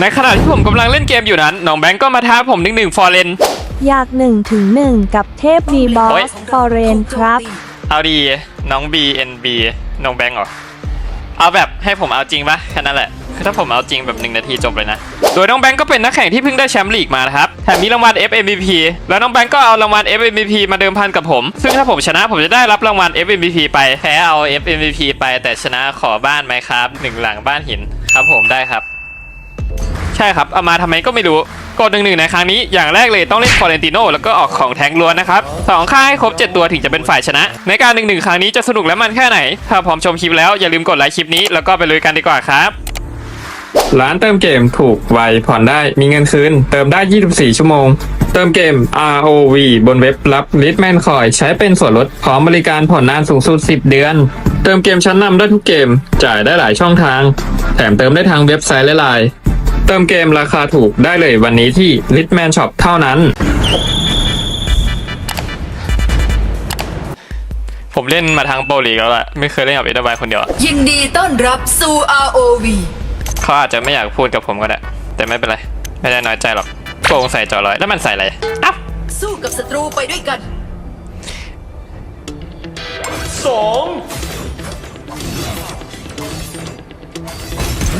ในขณะที่ผมกำลังเล่นเกมอยู่นั้นน้องแบงก์ก็มาท้าผมหนึ่งหนึ่งฟอร์เรนอยากหนึ่งถึงหนึ่งกับเทพบีบอโอ๊ยสฟอเรนครับ เอาดีน้อง B N B น้องแบงก์เหรอเอาแบบให้ผมเอาจริงปะแค่นั้นแหละคือถ้าผมเอาจริงแบบหนึ่งนาทีจบเลยนะ โดยน้องแบงก์ก็เป็นนักแข่งที่เพิ่งได้แชมป์ลีกมานะครับ แถมมีรางวัล FMVP แล้วน้องแบงก์ก็เอารางวัล FMVP มาเดิมพันกับผม ซึ่งถ้าผมชนะผมจะได้รับรางวัล FMVP ไป แพ้เอา FMVP ไปแต่ชนะขอบ้านไหมครับหนึ่งหลังบ้านหินครับผมได้ครับ ใช่ครับ เอามาทำไมก็ไม่รู้กดหนึ่งหนึ่งในครั้งนี้อย่างแรกเลยต้องเล่นฟอเรนติโนแล้วก็ออกของแทงล้วนนะครับสองค่าให้ครบ 7 ตัวถึงจะเป็นฝ่ายชนะ ในการหนึ่งหนึ่งครั้งนี้จะสนุกและมันแค่ไหน ถ้าพร้อมชมคลิปแล้วอย่าลืมกดไลค์คลิปนี้แล้วก็ไปลุยกันดีกว่าครับ ร้านเติมเกมถูกไวผ่อนได้มีเงินคืน เติมได้ 24 ชั่วโมง เติมเกม ROV บนเว็บรับ l i t m a n Coin ใช้เป็นส่วนลดพร้อมบริการผ่อนนานสูงสุด 10 เดือน เติมเกมชั้นนำได้ทุกเกม จ่ายได้หลายช่องทาง แถมเติมได้ทางเว็บไซต์และไลน์ เติมเกมราคาถูกได้เลยวันนี้ที่ l i t m a n Shop เท่านั้น ผมเล่นมาทางโปรลีกแล้วอะไม่เคยเล่นกับเอเดอร์บายคนเดียวยินดีต้อนรับสู่ ROV เขาอาจจะไม่อยากพูดกับผมก็ได้ แต่ไม่เป็นไร ไม่ได้น้อยใจหรอกโกงใส่จอร้อยแล้วมันใส่อะไรอ้าวสู้กับศัตรูไปด้วยกันสอง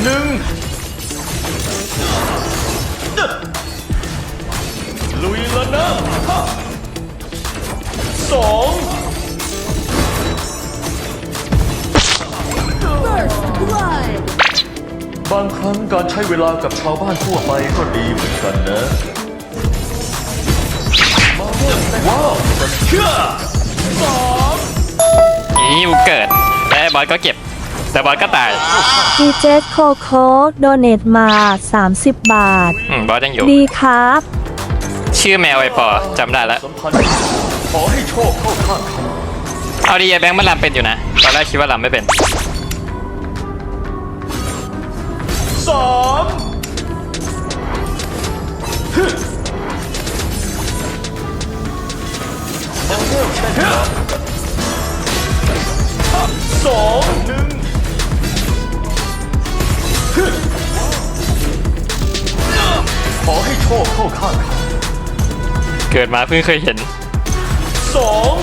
หนึ่ง ลุยแล้วนะฮะสองบางครั้งการใช้เวลากับชาวบ้านทั่วไปก็ดีเหมือนกันนะว้าวเชื่อสองนี่กูเกิดและไอ้บอสก็เก็บ แต่บอสก็ตายดีเจโคโคโดเนตมา 30 บาท อืมบอสยังอยู่ ดีครับ ชื่อแมวไอปอจำได้แล้วสัมพันธ์ขอให้โชคเข้าข้างเขาเอาดีไอแบงค์มันลำเป็นอยู่นะ ตอนแรกคิดว่าลำไม่เป็น สามฮึมาเริ่มเต้นรำกันสองหนึ่ง โชคเข้าข้างเขาเกิดมาเพิ่งเคยเห็น สอง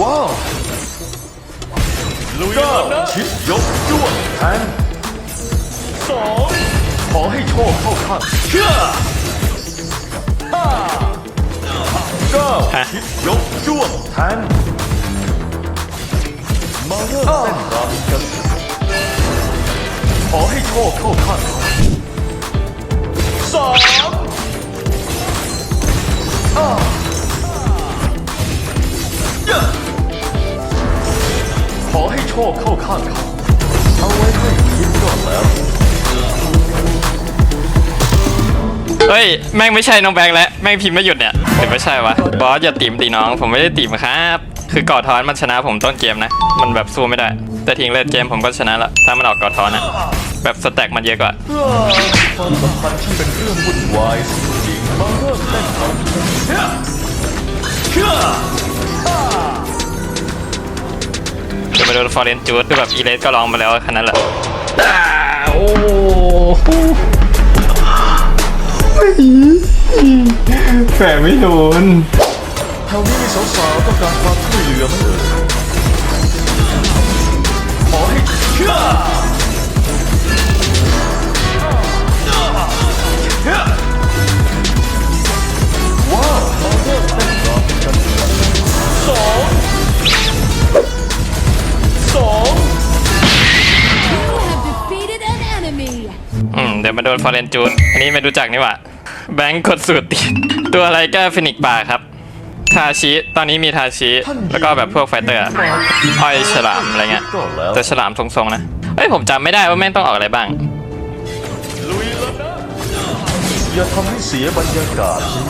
ว้าวลุยแล้วนะชิดยกจ้วงแทงสองขอให้โชคเข้าข้างเชื่อห้าเก้าฮะ ชิดยกจ้วงแทงมาเริ่มเต้นรำกันขอให้โชคเข้าข้างเขา สามอ่าขอให้โชคเข้าข้างเขาเอาไว้ให้คิดก่อนแล้ว เฮ้ย แม่งไม่ใช่น้องแบงค์แล้ว แม่งพิมพ์ไม่หยุดเนี่ยหรือไม่ใช่วะ บอสอย่าติ่มตีน้อง ผมไม่ได้ติ่มครับ คือกอดทอนมันชนะผมต้นเกมนะ มันแบบสู้ไม่ได้ แต่ทิ้งเลดเกมผมก็ชนะละ ถ้ามันออกกอดทอนนะ แบบสแต็กมันเยอะกว่าความสัมพันธ์ช่างเป็นเรื่องวุ่นวายสุดจริงมาเริ่มเต้นรำเชื่อเชื่อจะไปโดนฟอร์เรนจูดคือแบบอีเลสก็ลองมาแล้วขนาดนั้นแหละแฝงไม่โดนแถวนี้มีสาวๆต้องการความช่วยเหลือไหมเอ่ยขอให้เชื่อ มาโดนฟอร์เรนจูดอันนี้ไม่รู้จักนี่หว่า แบงค์กดสูตรติดตัวอะไรแก้ฟินิกป่าครับ ทาชิตอนนี้มีทาชิแล้วก็แบบพวกไฟเตอร์อะอ้อยฉลามอะไรเงี้ยแต่ฉลามทรงๆนะเอ้ยผมจำไม่ได้ว่าแม่งต้องออกอะไรบ้างอย่าทำให้เสียบรรยากาศสิ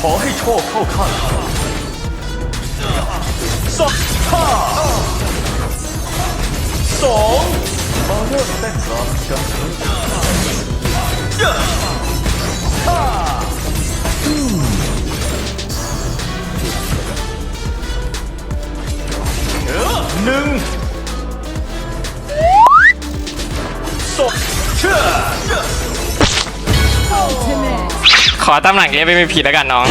ขอให้โชคเข้าข้าง สักห้องมาเริ่มเต้นรำกันห้าหนึ่งสองเชื่อ Ultimate ขอตำแหน่ง MVP แล้วกันน้อง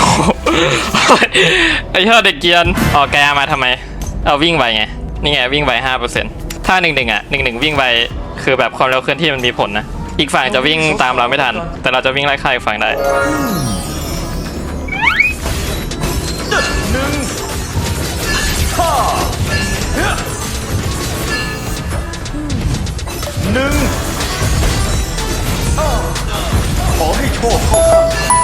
โอ้โห ไอ้เหี้ยเด็กเกียนออกแกมาทำไม เอาวิ่งไวไง นี่ไงวิ่งไวห้าเปอร์เซ็นต์ถ้าหนึ่งหนึ่งอะหนึ่งหนึ่งวิ่งไวคือแบบความเร็วเคลื่อนที่มันมีผลนะ อีกฝั่งจะวิ่งตามเราไม่ทัน แต่เราจะวิ่งไล่ฆ่าอีกฝั่งได้หนึ่งห้าหนึ่งขอให้โชคเข้า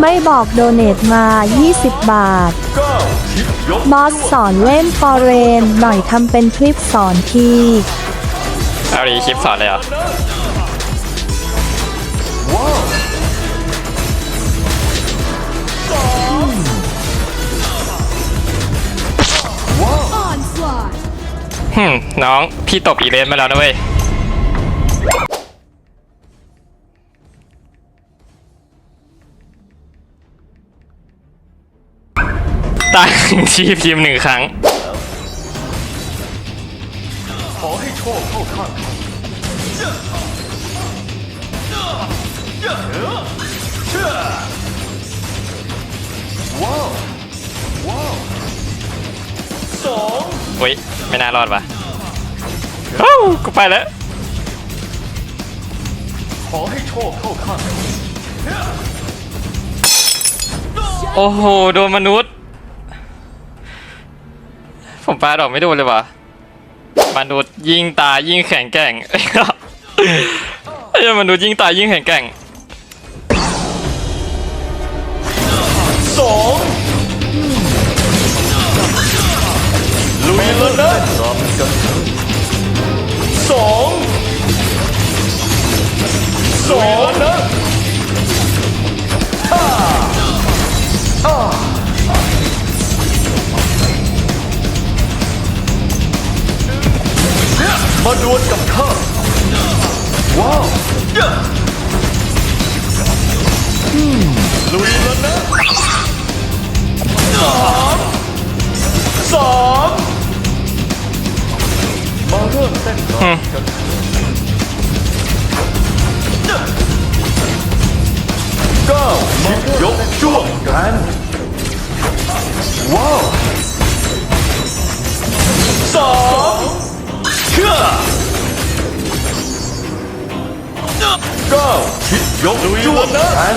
ไม่บอกโดเนทมา 20 บาทเก้าชิปยกบอสสอนเล่นฟอร์เรนหน่อยทำเป็นคลิปสอนทีเอาดีคลิปสอนเลยเหรอว้าวสองว้าวหึมน้อง พี่ตบอีเลนมาแล้วนะเว้ย ตายหนึ่งทีพิมพ์หนึ่งครั้ง ขอให้โชคเข้าข้างเชื่อว้าวว้าวสองอุ้ยไม่น่ารอดว่ะโอ้กูไปแล้ว ขอให้โชคเข้าข้างโอ้โห โดนมนุษย์ ผมปาดอกไม่โดนเลยว่ะมนุษย์ยิ่งตายยิ่งแข็งแกร่งไอ้ยมนุษย์ยิ่งตายยิ่งแข็งแกร่งสองลุยแล้วนะสองสองนะ มาดวลกับข้าว้าวอืมลุยแล้วนะสามสามมาเริ่มเต้นรำกันเก้าชิปยกจ้วงกันาชิปยกจ้วงกัน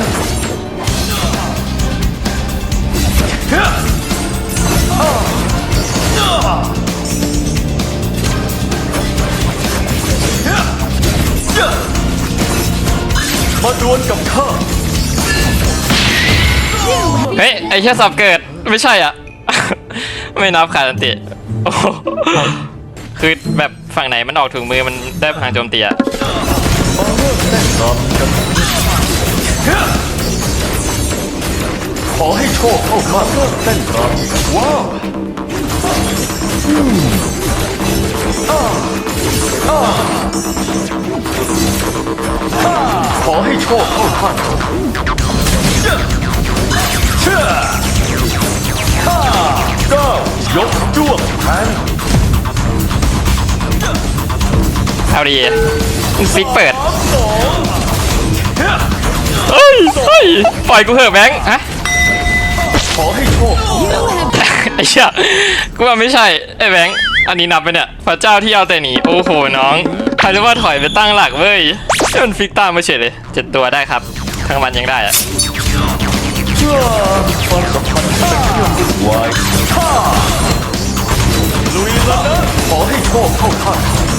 มาดวลกับข้าเฮ้ย ไอ้แค่สับเกิด ไม่ใช่อะ ไม่นับขาดันติ คือแบบฝั่งไหนมันออกถุงมือมันได้พลังโจมตีอะ มาเริ่มกันขอให้โชคเข้าข้าเริ่มเต้นรำว้าวอืมอ่าอ่าอ่าขอให้โชคเข้าข้างเชื่อข้าก้ายกจ้วงแทงเอาดีฟิกเปิด เชื่อเฮ้ยเฮ้ยปล่อยกูเถอะแบงค์ฮะขอให้โชคไอ้เชี่ยกูว่าไม่ใช่ไอ้แบงค์อันนี้นับไปเนี่ยพระเจ้าที่เอาแต่หนีโอ้โหน้องใครรู้ว่าถอยไปตั้งหลักเว้ยมันฟิกตามมาเฉยเลยเจ็ดตัวได้ครับทั้งวันยังได้อะความสัมพันธ์ที่เป็นเรื่องวุ่นวายลุยแล้วนะขอให้โชคเข้าข้าง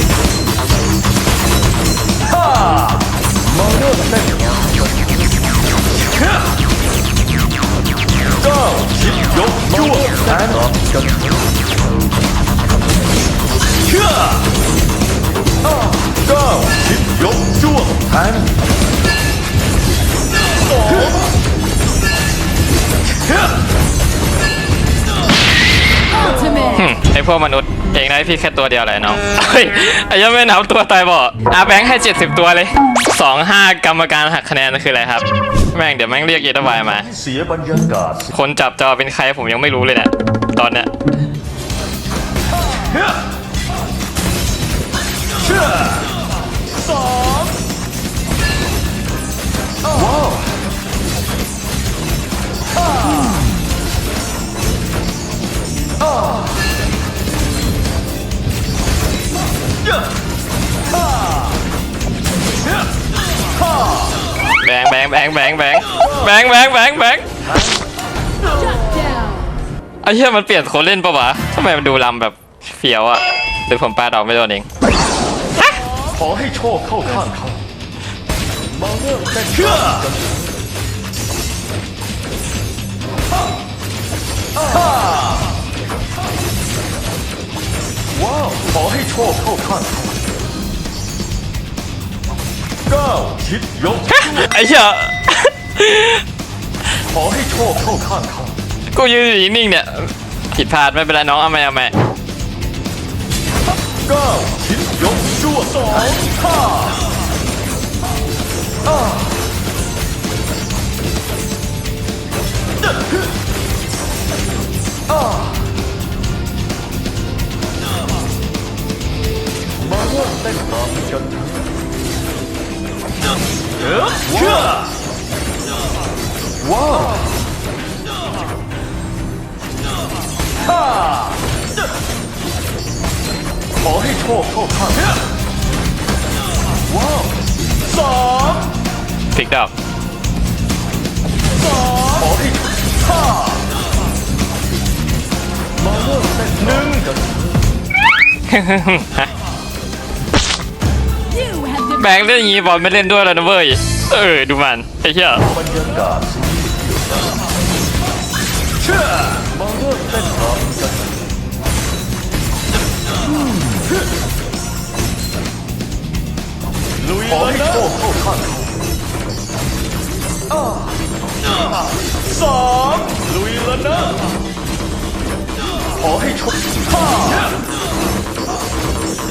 จ้วงแทนกันเชื่ออ้าเก้าชิปยกจ้วงแทนสองหึไอพวกมนุษย์เองได้พี่แค่ตัวเดียวแหละน้องเฮ้ยไอ้ยังไม่นับตัวตายบ่อาแบงค์ให้ 70 ตัวเลย 2 5 กรรมการหักคะแนนคืออะไรครับ แม่งเดี๋ยวแม่งเรียกเอตวายมาให้เสียบรรยากาศสิคนจับจอเป็นใครผมยังไม่รู้เลยเนี่ยตอนเนี้ยเฮ้ยเชื่อสอง แบงแบงแบงแบงแบงแบงแบงไอ้เหี้ยมันเปลี่ยนคนเล่นปะวะทำไมมันดูลำแบบเฟี้ยวอะหรือผมปาดอกไม่โดนเองขอให้โชคเข้าข้างเขามาเริ่มเต้เชื่อว้าวขอให้โชคเข้าข้างเขาก้าวชิดยกไอ้เหี้ย ขอให้โชคเข้าข้างเขากูยืนอยู่นิ่งๆเนี่ย ผิดพลาดไม่เป็นไรน้องเอาไหมเอาไหมเก้าคิดยกชั่วสองห้าอ่าอ่ามาเริ่มเต้นรำกันเถอะเอ๊ะเชื่อ ว้าวฮ่าขอให้โชคเข้าข้างว้าวสองพลิกดอกสองขอให้ห้ามาเริ่มเต้นหนึ่งกันฮะแบงค์เล่นอย่างงี้บอลไม่เล่นด้วยแล้วนะเว้ย เออ ดูมันไอ้เหี้ยบรรยากาศสิเชื่อ มาเริ่มเต้นรำกันลุยขอให้โชคเข้าข้างเขาอ่าสองลุยแล้วนะขอให้โชคห้า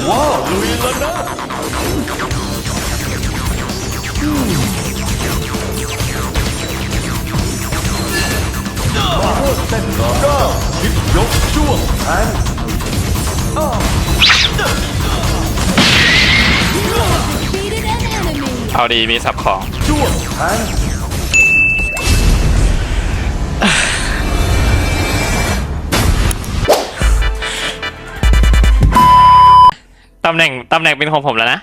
ว้าวลุยแล้วนะ เริ่มเต้นก้าคิดยกจ้วงแทงเอาดีมีสับของจ้วงแทงตำแหน่งตำแหน่งเป็นของผมแล้วนะ